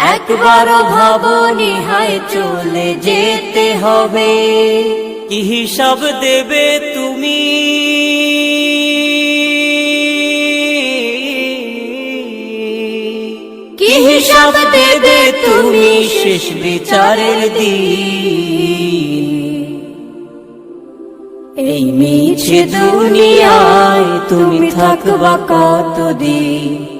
একবারও ভাবো নিহায় চলে যেতে হবে। কি হিসাব দেবে তুমি? কি হিসাব দেবে তুমি শেষ বিচারের দিন? এই মিছে দুনিয়ায় তুমি থাকবা কতদিন?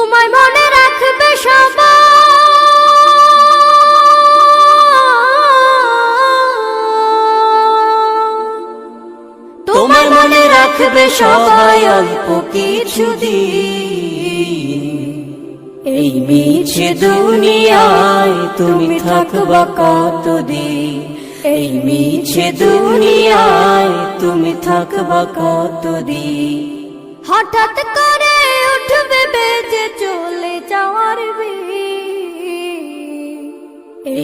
তোমায় মনে রাখবে তোমার মনে রাখবে সবাই অল্প কিছু এই মিছে দুনিয়ায় তুমি থাকবা কতদিন? এই মিছে দুনিয়ায় তুমি থাকবা কতদিন? হঠাৎ করে উঠবে